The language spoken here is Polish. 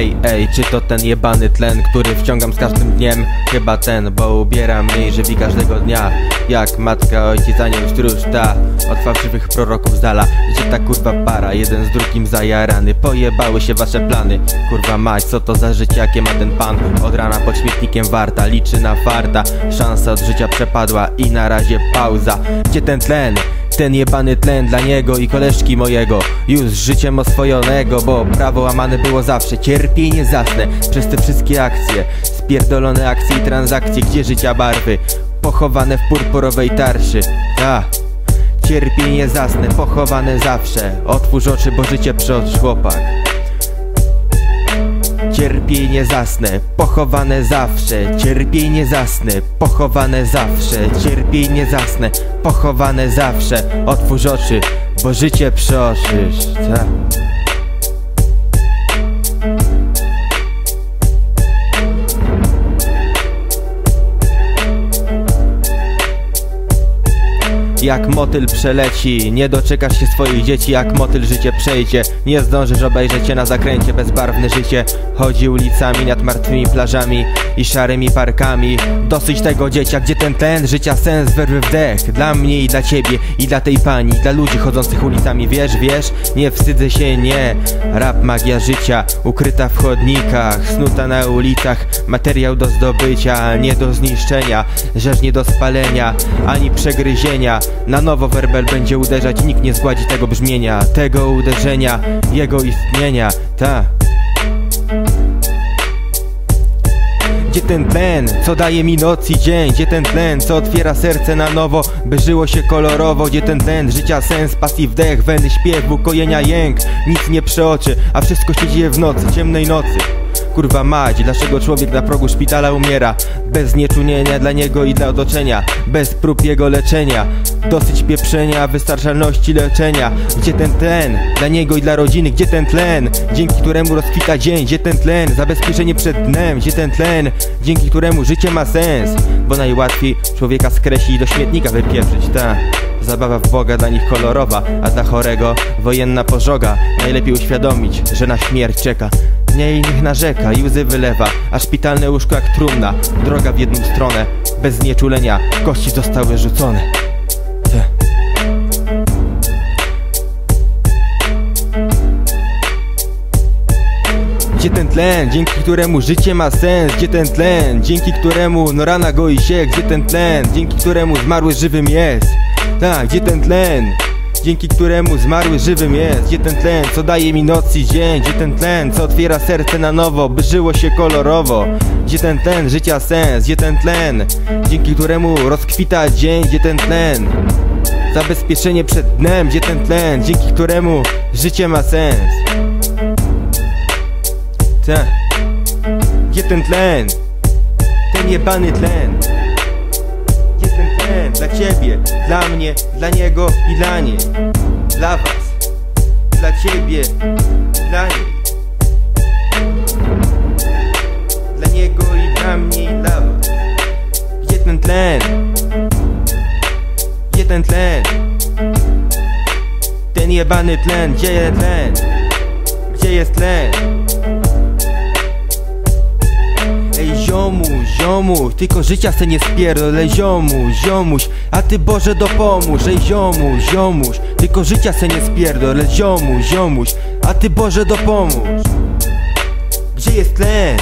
Ej, czy to ten jebany tlen, który wciągam z każdym dniem? Chyba ten, bo ubiera mniej żywi każdego dnia. Jak matka, ojciec, anioł, stróż, ta Od fałszywych proroków z dala Gdzie ta kurwa para, jeden z drugim zajarany. Pojebały się wasze plany. Kurwa mać, co to za życie, jakie ma ten pan? Od rana pod śmietnikiem warta, liczy na farta. Szansa od życia przepadła i na razie pauza. Gdzie ten tlen? Ten jebany tlen dla niego i koleżki mojego. Już życiem oswojonego, bo prawo łamane było zawsze. Cierpienie zasnę przez te wszystkie akcje. Spierdolone akcje i transakcje, gdzie życia barwy? Pochowane w purpurowej tarczy Ta. Cierpienie zasnę, pochowane zawsze. Otwórz oczy, bo życie przeoczy chłopak Cierpienie zasnę, pochowane zawsze. Cierpienie zasnę, pochowane zawsze. Cierpienie zasnę, pochowane zawsze. Otwórz oczy, bo życie przeoczysz. Ta. Jak motyl przeleci, nie doczekasz się swoich dzieci Jak motyl życie przejdzie, nie zdążysz obejrzeć się na zakręcie Bezbarwne życie. Chodzi ulicami nad martwymi plażami I szarymi parkami. Dosyć tego dziecia, gdzie ten ten życia? Sens wyrwy wdech Dla mnie i dla ciebie i dla tej pani Dla ludzi chodzących ulicami, wiesz, wiesz? Nie wstydzę się, nie. Rap magia życia, ukryta w chodnikach. Snuta na ulicach, materiał do zdobycia. Nie do zniszczenia, rzecz nie do spalenia Ani przegryzienia na nowo werbel będzie uderzać Nikt nie zgładzi tego brzmienia Tego uderzenia, jego istnienia Ta Gdzie ten tlen, co daje mi noc i dzień? Gdzie ten tlen, co otwiera serce na nowo, by żyło się kolorowo? Gdzie ten tlen, życia sens, pasji wdech, weny śpiew, ukojenia jęk Nic nie przeoczy, a wszystko się dzieje w nocy, ciemnej nocy Kurwa mać, dlaczego człowiek na progu szpitala umiera? Bez nieczunienia dla niego i dla otoczenia Bez prób jego leczenia Dosyć pieprzenia, wystarczalności leczenia Gdzie ten tlen? Dla niego i dla rodziny Gdzie ten tlen? Dzięki któremu rozkwita dzień Gdzie ten tlen? Zabezpieczenie przed dnem Gdzie ten tlen? Dzięki któremu życie ma sens Bo najłatwiej człowieka skreślić do śmietnika wypieprzyć, ta Zabawa w Boga dla nich kolorowa, a dla chorego wojenna pożoga Najlepiej uświadomić, że na śmierć czeka Dnia innych narzeka i łzy wylewa A szpitalne łóżko jak trumna Droga w jedną stronę Bez znieczulenia Kości zostały rzucone. Gdzie ten tlen, dzięki któremu życie ma sens? Gdzie ten tlen, dzięki któremu no rana goi się? Gdzie ten tlen, dzięki któremu zmarły żywym jest? Tak, gdzie ten tlen? Dzięki któremu zmarły żywym jest. Gdzie ten tlen, co daje mi noc i dzień? Gdzie ten tlen, co otwiera serce na nowo By żyło się kolorowo? Gdzie ten tlen, życia sens? Gdzie ten tlen, dzięki któremu rozkwita dzień? Gdzie ten tlen Zabezpieczenie przed dnem? Gdzie ten tlen, dzięki któremu życie ma sens? Ta. Gdzie ten tlen? Ten jebany tlen dla ciebie, dla mnie, dla niego i dla niej Dla was, dla ciebie, dla niej Dla niego i dla mnie i dla was Gdzie ten tlen? Gdzie ten tlen? Ten jebany tlen, gdzie jest tlen? Gdzie jest tlen? Ziomu, ziomu, tylko życia se nie spierdolę Ziomu, ziomuś, a ty Boże dopomóż Ej ziomu, ziomuś, tylko życia se nie spierdolę Ziomu, ziomuś, a ty Boże dopomóż Gdzie jest tlen?